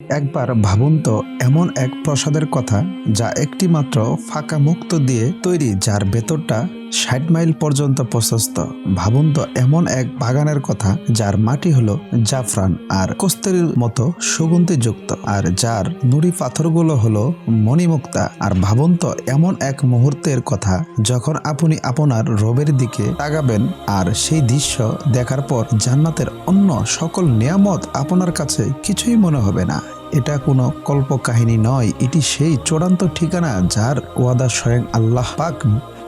একবার ভাবুন তো, এমন এক প্রসাদের কথা যা একটি মাত্র ফাঁকা মুক্ত দিয়ে তৈরি, যার ভেতরটা ষাট মাইল পর্যন্ত প্রশস্ত। ভাবুন তো, এমন এক বাগানের কথা, যার মাটি হলো জাফরান আর কস্তুরীর মতো সুগন্ধিযুক্ত। আর যার নুড়ি পাথরগুলো হলো মণিমুক্তা। আর ভাবুন তো, এমন এক মুহূর্তের কথা, যখন আপনি আপনার রবের দিকে তাকাবেন, আর সেই দৃশ্য দেখার পর জান্নাতের অন্য সকল নিয়ামত আপনার কাছে কিছুই মনে হবে না। এটা কোনো কল্প কাহিনী নয়, এটি সেই চূড়ান্ত ঠিকানা যার ওয়াদা স্বয়ং আল্লাহ পাক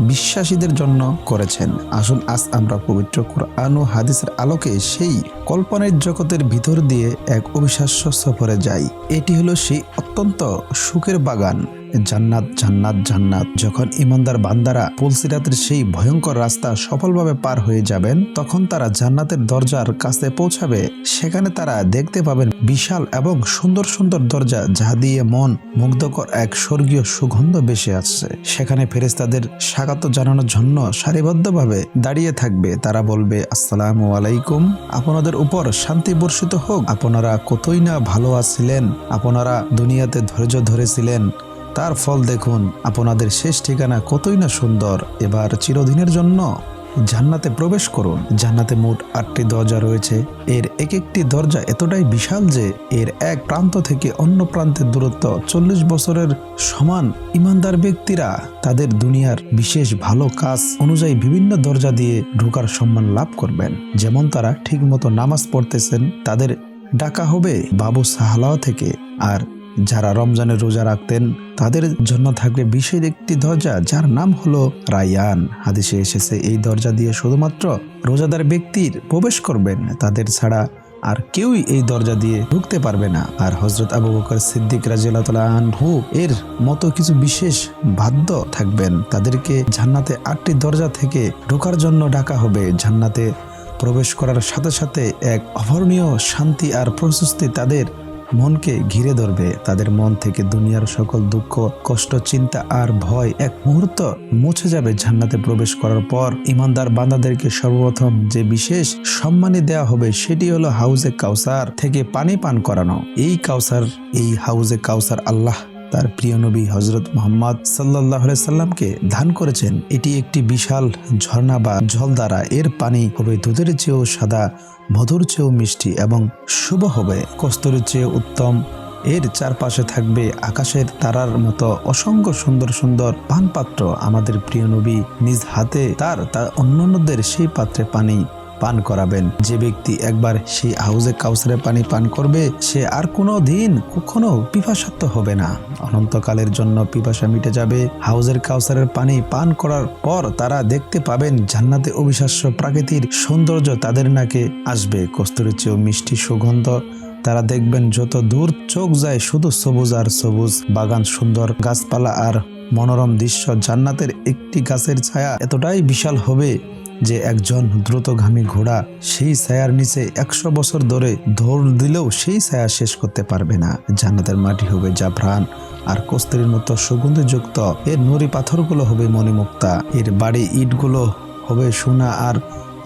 বিশ্বাসীদের জন্য করেছেন। আসুন আজ আমরা পবিত্র কোরআন ও হাদিসের আলোকে সেই কল্পনার জগতের ভিতর দিয়ে এক অবিশ্বাস্য সফরে যাই। এটি হলো সেই অত্যন্ত সুখের বাগান। জান্নাত জান্নাত জান্নাত। যখন ইমানদার বান্দারা পুলসিরাতের সেই ভয়ঙ্কর রাস্তা সফলভাবে পার হয়ে যাবেন, তখন তারা জান্নাতের দরজার কাছে পৌঁছাবে। সেখানে তারা দেখতে পাবেন বিশাল এবং সুন্দর সুন্দর দরজা যা দিয়ে মন মুগ্ধকর এক স্বর্গীয় সুগন্ধ বেশি আসছে। সেখানে ফেরেস্তাদের স্বাগত জানানোর জন্য সারিবদ্ধভাবে দাঁড়িয়ে থাকবে। তারা বলবে, আসসালামু আলাইকুম। আপনাদের উপর শান্তি বর্ষিত হোক। আপনারা কতই না ভালো আছিলেন। আপনারা দুনিয়াতে ধৈর্য ধরেছিলেন। তার ফল দেখুন, আপনাদের শেষ ঠিকানা কতই না সুন্দর। এবার চিরদিনের জন্য জান্নাতে প্রবেশ করুন। জান্নাতে মোট আটটি দরজা রয়েছে। এর এক একটি দরজা এতটাই বিশাল যে এর এক প্রান্ত থেকে অন্য প্রান্তের দূরত্ব চল্লিশ বছরের সমান ইমানদার ব্যক্তিরা তাদের দুনিয়ার বিশেষ ভালো কাজ অনুযায়ী বিভিন্ন দরজা দিয়ে ঢোকার সম্মান লাভ করবেন। যেমন তারা ঠিকমতো নামাজ পড়তেছেন, তাদের ডাকা হবে বাবু সাহালাও থেকে। আর যারা রমজানের রোজা রাখতেন, তাদের জন্য থাকবে বিশেষ একটি দরজা, যার নাম হলো রায়ান। হাদিসে এসেছে, এই দরজা দিয়ে শুধুমাত্র রোজাদার ব্যক্তির প্রবেশ করবেন, তাদের ছাড়া আর কেউই এই দরজা দিয়ে ঢুকতে পারবে না। আর হজরত আবু বকর সিদ্দিক রাজিয়াল্লাহ আনহু এর মতো কিছু বিশেষ বাধ্য থাকবেন। তাদেরকে জান্নাতে আটটি দরজা থেকে ঢোকার জন্য ডাকা হবে। জান্নাতে প্রবেশ করার সাথে সাথে এক অভরণীয় শান্তি আর প্রশস্তি তাদের মনকে ঘিরে ধরবে তাদের মন থেকে দুনিয়ার সকল দুঃখ, কষ্ট, চিন্তা আর ভয় এক মুহূর্ত মুছে যাবে ঝান্নাতে প্রবেশ করার পর। ইমানদার বান্দাদেরকে সর্বপ্রথম যে বিশেষ সম্মানী দেওয়া হবে সেটি হলো হাউজে কাউসার থেকে পানি পান করানো। এই কাউসার, এই হাউজে কাউসার আল্লাহ তার প্রিয় নবী হজরত মোহাম্মদ সাল্লাহ সাল্লামকে দান করেছেন। এটি একটি বিশাল ঝর্ণা বা জল দ্বারা এর পানি হবে দুধের চেয়েও সাদা, মধুর চেয়েও মিষ্টি এবং শুভ হবে। কস্তরের চেয়ে উত্তম। এর চারপাশে থাকবে আকাশের তারার মতো অসংখ্য সুন্দর সুন্দর পানপাত্র। আমাদের প্রিয় নবী নিজ হাতে তার তার অন্যান্যদের সেই পাত্রে পানি পান করাবেন। যে ব্যক্তি একবার সেই হাউজে কাউসারের পানি পান করবে, সে আর কোনো দিন কখনো পিপাসাত্ম হবে না। অনন্তকালের জন্য পিপাসা মিটে যাবে। হাউজের কাউসারের পানি পান করার পর তারা দেখতে পাবেন জান্নাতে অবিশ্বাস্য প্রাকৃতিক সৌন্দর্য তাদের নাকে আসবে। কস্তুরের চেয়েও মিষ্টি সুগন্ধ, তারা দেখবেন যত দূর চোখ যায় শুধু সবুজ আর সবুজ। বাগান সুন্দর, গাছপালা আর মনোরম দৃশ্য। জান্নাতের একটি গাছের ছায়া এতটাই বিশাল হবে যে একজন দ্রুতগামী ঘোড়া সেই ছায়ার নিচে একশো বছর ধরে দৌড় দিলেও সেই ছায়া শেষ করতে পারবে না। জান্নাতের মাটি হবে জাফরান, আর কস্তুরীর মতো সুগন্ধিযুক্ত এর নুড়ি পাথরগুলো হবে মণিমুক্তা। এর বাড়ি ইটগুলো হবে সোনা, আর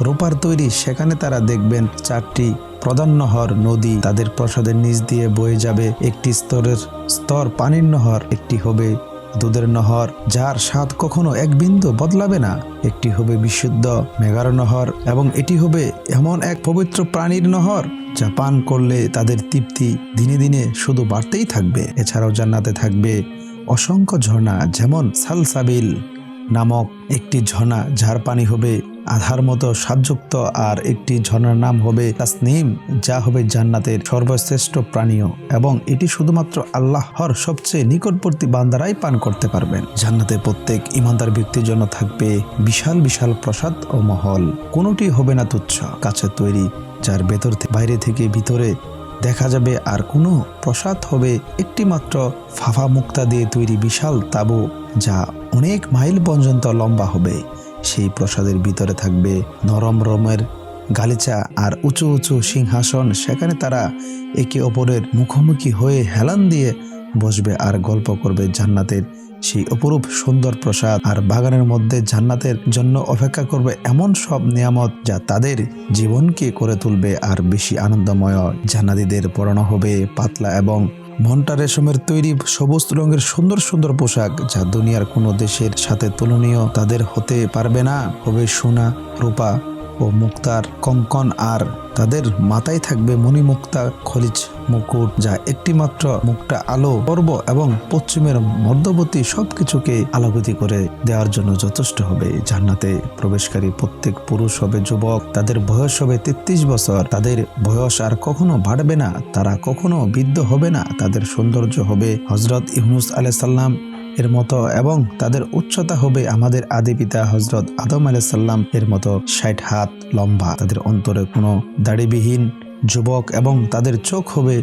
রূপার তৈরি সেখানে তারা দেখবেন চারটি প্রধান নহর নদী। তাদের প্রসাদের নিচ দিয়ে বয়ে যাবে একটি স্তরের স্তর, পানির নহর, একটি হবে দুধের নহর, যার স্বাদ কখনো এক বিন্দু বদলাবে না। একটি হবে বিশুদ্ধ মেঘার নহর এবং এটি হবে এমন এক পবিত্র প্রাণীর নহর, যা পান করলে তাদের তৃপ্তি দিনে দিনে শুধু বাড়তেই থাকবে। এছাড়াও জান্নাতে থাকবে অসংখ্য ঝর্ণা, যেমন সালসাবিল নামক একটি ঝর্ণা, যার পানি হবে আধার মতো স্বাদযুক্ত আর একটি ঝর্ণার নাম হবে তাসনিম, যা হবে জান্নাতের সর্বশ্রেষ্ঠ প্রাণীয় এবং এটি শুধুমাত্র আল্লাহর সবচেয়ে নিকটবর্তী বান্দারাই পান করতে পারবেন। জান্নাতে প্রত্যেক ইমানদার ব্যক্তির জন্য থাকবে বিশাল বিশাল প্রসাদ ও মহল। কোনোটি হবে না তুচ্ছ। কাছে তৈরি, যার ভেতর বাইরে থেকে ভিতরে দেখা যাবে, আর কোনো প্রসাদ হবে একটি মাত্র ফাফা মুক্তা দিয়ে তৈরি বিশাল তাবু, যা অনেক মাইল পর্যন্ত লম্বা হবে। সেই প্রসাদের ভিতরে থাকবে নরম রমের গালিচা আর উঁচু উঁচু সিংহাসন। সেখানে তারা একে অপরের মুখোমুখি হয়ে হেলান দিয়ে বসবে আর গল্প করবে জান্নাতের সেই অপরূপ সুন্দর প্রসাদ। আর বাগানের মধ্যে জান্নাতের জন্য অপেক্ষা করবে এমন সব নিয়ামত যা তাদের জীবনকে করে তুলবে আর বেশি আনন্দময়। জান্নাতীদের পরানো হবে পাতলা এবং মনটা রেশমের তৈরি সবুজ রঙের সুন্দর সুন্দর পোশাক যা দুনিয়ার কোনো দেশের সাথে তুলনীয় তাদের হতে পারবে না। হবে সোনা, রূপা ও মুক্তার কঙ্কন আর তাদের মাথায় থাকবে মণিমুক্তা, খলিজ, মুকুট, যা একটিমাত্র মুখটা আলো, পর্ব এবং পশ্চিমের মধ্যবর্তী সবকিছুকে আলোকিত করে দেওয়ার জন্য যথেষ্ট হবে। জান্নাতে প্রবেশকারী প্রত্যেক পুরুষ হবে যুবক, তাদের বয়স হবে তেত্রিশ বছর। তাদের বয়স আর কখনো বাড়বে না, তারা কখনো বৃদ্ধ হবে না। তাদের সৌন্দর্য হবে হজরত ইহনুস আলাই সাল্লাম এর মতো এবং তাদের উচ্চতা হবে আমাদের আদি পিতা হজরত আদম আলাইসাল্লাম এর মতো ষাট হাত লম্বা। তাদের অন্তরে কোনো দাড়িবিহীন যুবক এবং তাদের চোখ হবে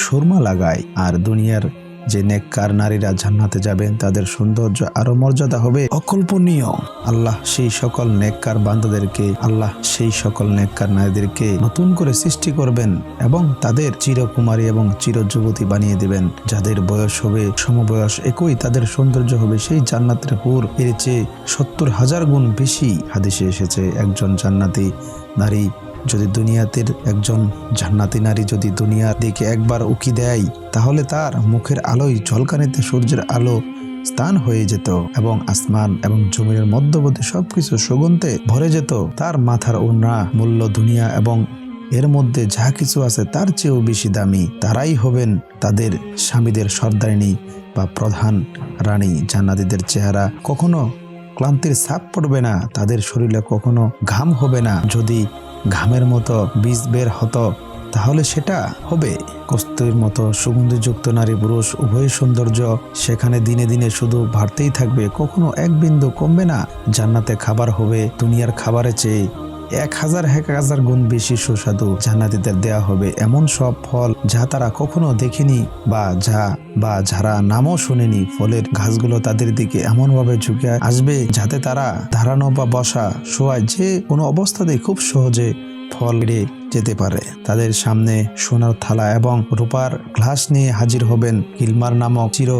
সুরমা লাগায়। আর দুনিয়ার যে নেককার নারীরা জান্নাতে যাবেন, তাদের সৌন্দর্য আরও মর্যাদা হবে। অকল্পনীয়। আল্লাহ সেই সকল নেককার বান্দাদেরকে, আল্লাহ সেই সকল নেককার নারীদেরকে নতুন করে সৃষ্টি করবেন এবং তাদের চিরকুমারী এবং চির যুবতী বানিয়ে দিবেন। যাদের বয়স হবে, সমবয়স একই, তাদের সৌন্দর্য হবে সেই জান্নাতের হুর। এর চেয়ে সত্তর হাজার গুণ বেশি হাদিসে এসেছে, একজন জান্নাতি নারী যদি দুনিয়াতে একজন জান্নাতি নারী যদি দুনিয়ার দিকে একবার উকি দেয়, তাহলে তার মুখের আলোয় ঝলকানিতে সূর্যের আলো স্থান হয়ে যেত এবং আসমান এবং জমিনের মধ্যবর্তী সবকিছু সুগন্ধে ভরে যেত। তার মাথার উন্না মূল্য দুনিয়া এবং এর মধ্যে যা কিছু আছে তার চেয়েও বেশি দামি। তারাই হবেন তাদের স্বামীদের সর্দারিনী বা প্রধান রানী। জান্নাতিদের চেহারা কখনো ক্লান্তির ছাপ পড়বে না, তাদের শরীরে কখনো ঘাম হবে না। যদি ঘামের মতো বীজ বের হতো, তাহলে সেটা হবে। কস্তুরীর মতো সুগন্ধিযুক্ত নারী পুরুষ, উভয় সৌন্দর্য সেখানে দিনে দিনে শুধু বাড়তেই থাকবে। কখনো এক বিন্দু কমবে না। জান্নাতে খাবার হবে, দুনিয়ার খাবারের চেয়ে। এক হাজার এক হাজার গুণ বেশি সুস্বাদু। জান্নাতিদের দেয়া হবে এমন সব ফল যা তারা কখনো দেখেনি বা যা বা যারা নামও শুনেনি। ফলের ঘাসগুলো তাদের দিকে এমনভাবে ঝুঁকে আসবে যাতে তারা ধারানো বা বসা শোয়া যে কোনো অবস্থাতেই খুব সহজে ফল এড়ে যেতে পারে। তাদের সামনে সোনার থালা এবং রূপার গ্লাস নিয়ে হাজির হবেন গিলমার নামক চির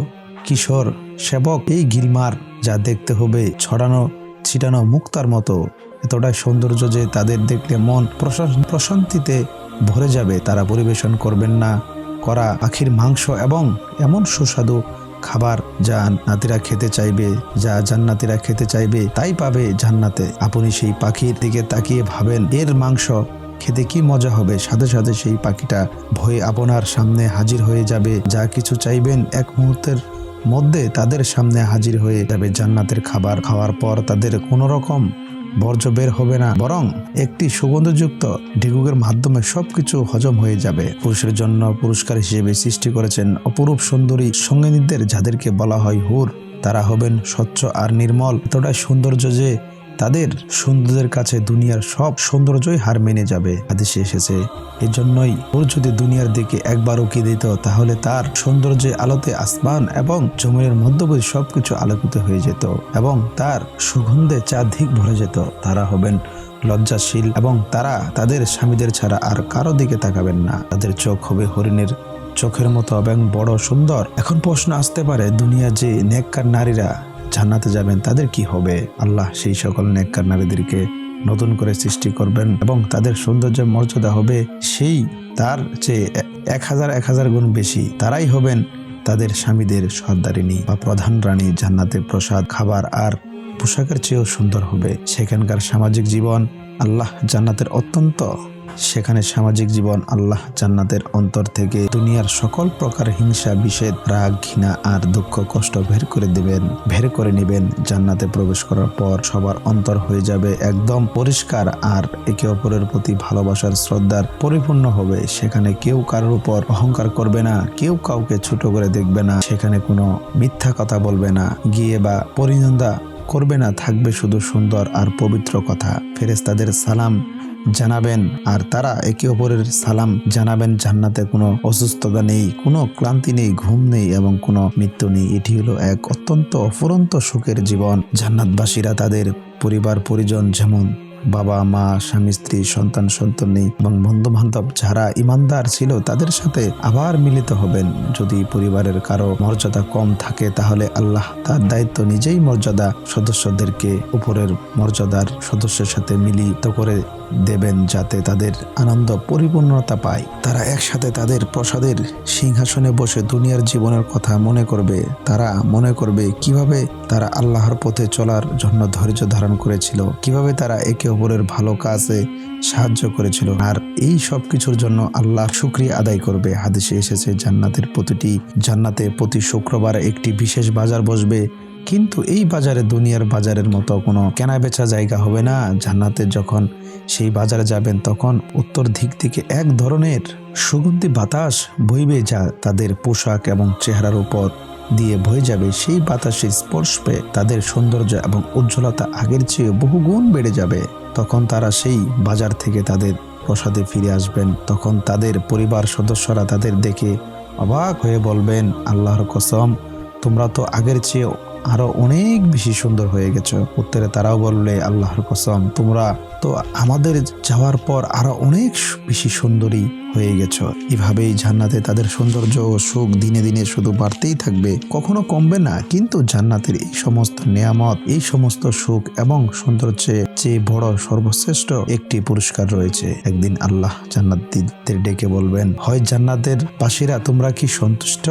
কিশোর সেবক। এই গিলমার যা দেখতে হবে, ছড়ানো, ছিটানো মুক্তার মতো। এতটাই সৌন্দর্য যে তাদের দেখলে মন প্রশান- প্রশান্তিতে ভরে যাবে। তারা পরিবেশন করবেন না। করা পাখির মাংস এবং এমন সুস্বাদু খাবার যা নাতিরা খেতে চাইবে, যা জান্নাতিরা খেতে চাইবে, তাই পাবে জান্নাতে। আপনি সেই পাখির দিকে তাকিয়ে ভাবেন, এর মাংস খেতে কি মজা হবে? সাথে সাথে সেই পাখিটা ভয়ে আপনার সামনে হাজির হয়ে যাবে। যা কিছু চাইবেন এক মুহূর্তের মধ্যে তাদের সামনে হাজির হয়ে যাবে। জান্নাতের খাবার খাওয়ার পর তাদের কোনো রকম বর্জ্য বের হবে না, বরং একটি সুগন্ধযুক্ত ঢেকুকের মাধ্যমে সবকিছু হজম হয়ে যাবে। পুরুষের জন্য পুরস্কার হিসেবে সৃষ্টি করেছেন অপরূপ সুন্দরী সঙ্গিনীদের, যাদেরকে বলা হয় হুর। তারা হবেন স্বচ্ছ আর নির্মল। এতটাই সৌন্দর্য যে তাদের সৌন্দর্যের কাছে দুনিয়ার সব সৌন্দর্যই হার মেনে যাবে। হাদিসে এসেছে, এজন্যই ওর যদি দুনিয়ার দিকে একবার উকি দিত, তাহলে তার সৌন্দর্যে আলোতে আসমান এবং জমিনের মধ্যবর্তী সবকিছু আলোকিত হয়ে যেত এবং তার সুগন্ধে চারদিক ভরে যেত। তারা হবেন লজ্জাশীল এবং তারা তাদের স্বামীদের ছাড়া আর কারও দিকে তাকাবেন না। তাদের চোখ হবে হরিণের চোখের মতো এবং বড় সুন্দর। এখন প্রশ্ন আসতে পারে, দুনিয়া যে নেককার নারীরা জান্নাতে যাবেন, তাদের কি হবে? আল্লাহ সেই সকল নেককার নারীদেরকে নতুন করে সৃষ্টি করবেন এবং তাদের সৌন্দর্যের মর্যাদা হবে সেই, তার চেয়ে এক হাজার এক হাজার গুণ বেশি। তারাই হবেন তাদের স্বামীদের সর্দারিনী বা প্রধান রানী জান্নাতের প্রসাদ, খাবার আর পোশাকের চেয়েও সুন্দর হবে। সেখানকার সামাজিক জীবন আল্লাহ জান্নাতের অত্যন্ত সেখানে সামাজিক জীবন আল্লাহ জান্নাতের অন্তর থেকে দুনিয়ার সকল প্রকার হিংসা, বিষেদ, রাগ, ঘৃণা আর দুঃখ, কষ্ট বের করে দিবেন। বের করে নেবেন। জান্নাতে প্রবেশ করার পর সবার অন্তর হয়ে যাবে একদম পরিষ্কার আর একে অপরের প্রতি ভালোবাসার শ্রদ্ধার পরিপূর্ণ হবে। সেখানে কেউ কারোর উপর অহংকার করবে না, কেউ কাউকে ছোট করে দেখবে না, সেখানে কোনো মিথ্যা কথা বলবে না, গিয়ে বা পরিনন্দা করবে না, থাকবে শুধু সুন্দর আর পবিত্র কথা। ফেরেস্তাদের সালাম জানাবেন। আর তারা একে অপরের সালাম জানাবেন, জান্নাতে কোনো অসুস্থতা নেই, কোনো ক্লান্তি নেই, ঘুম নেই এবং কোনো মৃত্যু নেই। এটি হলো এক অত্যন্ত অফুরন্ত সুখের জীবন। জান্নাতবাসীরা তাদের পরিবার, পরিজন যেমন বাবা, মা, স্বামী, স্ত্রী, সন্তান, সন্তানী এবং বন্ধু বান্ধব যারা ইমানদার ছিল তাদের সাথে আবার মিলিত হবেন। যদি পরিবারের কারও মর্যাদা কম থাকে, তাহলে আল্লাহ তার দায়িত্ব নিজেই মর্যাদা সদস্যদেরকে, উপরের মর্যাদার সদস্যের সাথে মিলিত করে দেবেন যাতে তাদের আনন্দ পরিপূর্ণতা পায়। তারা একসাথে তাদের প্রসাদের সিংহাসনে বসে দুনিয়ার জীবনের কথা মনে করবে। তারা মনে করবে কীভাবে তারা আল্লাহর পথে চলার জন্য ধৈর্য ধারণ করেছিল, কীভাবে তারা একে অপরের ভালো কাজে সাহায্য করেছিল। আর এই সব কিছুর জন্য আল্লাহ শুক্রিয়া আদায় করবে। হাদিসে এসেছে, জান্নাতের প্রতিটি জান্নাতে প্রতি শুক্রবার একটি বিশেষ বাজার বসবে। কিন্তু এই বাজারে, দুনিয়ার বাজারের মতো কোনো কেনা বেচা জায়গা হবে না। জান্নাতে যখন সেই বাজারে যাবেন, তখন উত্তর দিক থেকে এক ধরনের সুগন্ধি বাতাস বইবে যা তাদের পোশাক এবং চেহারার উপর দিয়ে বয়ে যাবে। সেই বাতাসের স্পর্শ পেয়ে তাদের সৌন্দর্য এবং উজ্জ্বলতা আগের চেয়ে বহুগুণ বেড়ে যাবে। তখন তারা সেই বাজার থেকে তাদের প্রসাদে ফিরে আসবেন। তখন তাদের পরিবার সদস্যরা তাদের দেখে অবাক হয়ে বলবেন, আল্লাহর কসম, তোমরা তো আগের চেয়ে আরও অনেক বেশি সুন্দর হয়ে গেছো। উত্তরে তারাও বললে, আল্লাহর কসম, তোমরা তো আমাদের যাওয়ার পর আরও অনেক বেশি সুন্দরী হয়ে গেছো। এভাবেই জান্নাতে তাদের সৌন্দর্য ও সুখ দিনে দিনে শুধু বাড়তেই থাকবে। কখনো কমবে না, কিন্তু জান্নাতের এই সমস্ত নিয়ামত, এই সমস্ত সুখ এবং সৌন্দর্যের চেয়ে বড় সর্বশ্রেষ্ঠ একটি পুরস্কার রয়েছে। একদিন আল্লাহ জান্নাতীদের ডেকে বলবেন, হয় জান্নাতের বাসীরা, তোমরা কি সন্তুষ্ট?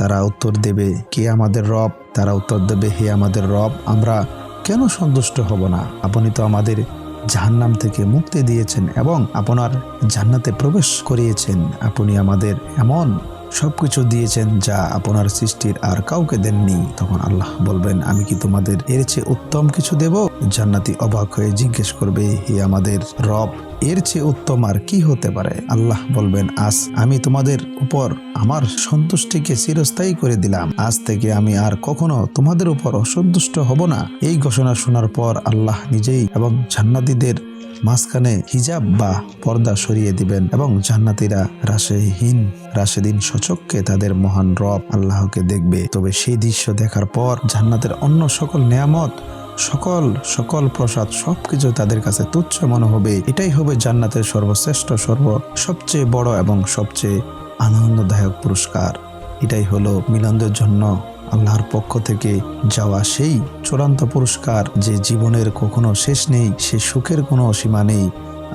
তারা উত্তর দেবে, কে আমাদের রব? তারা উত্তর দেবে, হে আমাদের রব, আমরা কেন সন্তুষ্ট হব না? আপনি তো আমাদের জাহান্নাম থেকে মুক্তি দিয়েছেন এবং আপনার জান্নাতে প্রবেশ করিয়েছেন। আপনি আমাদের এমন সবকিছু দিয়েছেন যা আপনার সৃষ্টির আর কাউকে দেননি। তখন আল্লাহ বলবেন, আমি কি তোমাদের এর চেয়ে উত্তম কিছু দেব? জান্নাতি অবাক হয়ে জিজ্ঞেস করবে, হে আমাদের রব, এর চেয়ে উত্তম আর কি হতে পারে? আল্লাহ বলবেন, আজ আমি তোমাদের উপর আমার সন্তুষ্টিকে চিরস্থায়ী করে দিলাম। আজ থেকে আমি আর কখনো তোমাদের উপর অসন্তুষ্ট হব না। এই ঘোষণা শোনার পর আল্লাহ নিজেই এবং জান্নাতীদের মাঝখানে হিজাব বা পর্দা সরিয়ে দিবেন এবং জান্নাতীরা রাশেহীন রাশেদিন সচককে তাদের মহান রব আল্লাহকে দেখবে। তবে সেই দৃশ্য দেখার পর জান্নাতের অন্য সকল নেয়ামত, সকল সকল প্রসাদ সবকিছু তাদের কাছে তুচ্ছ মনে হবে। এটাই হবে জান্নাতের সর্বশ্রেষ্ঠ সর্ব সবচেয়ে বড় এবং সবচেয়ে আনন্দদায়ক পুরস্কার। এটাই হলো মিলনদের জন্য আল্লাহর পক্ষ থেকে যাওয়া সেই চূড়ান্ত পুরস্কার যে জীবনের কখনো শেষ নেই, সে সুখের কোনো সীমা নেই।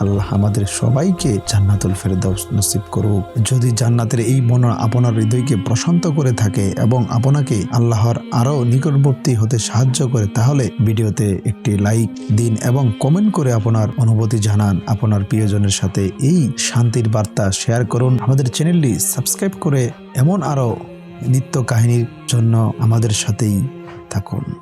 আল্লাহ আমাদের সবাইকে জান্নাতুল ফেরদাউস নসিব করুক। যদি জান্নাতের এই বর্ণনা আপনার হৃদয়কে প্রশান্ত করে থাকে এবং আপনাকে আল্লাহর আরও নিকটবর্তী হতে সাহায্য করে, তাহলে ভিডিওতে একটি লাইক দিন এবং কমেন্ট করে আপনার অনুভূতি জানান। আপনার প্রিয়জনের সাথে এই শান্তির বার্তা শেয়ার করুন। আমাদের চ্যানেলটি সাবস্ক্রাইব করে এমন আরও নিত্য কাহিনীর জন্য আমাদের সাথেই থাকুন।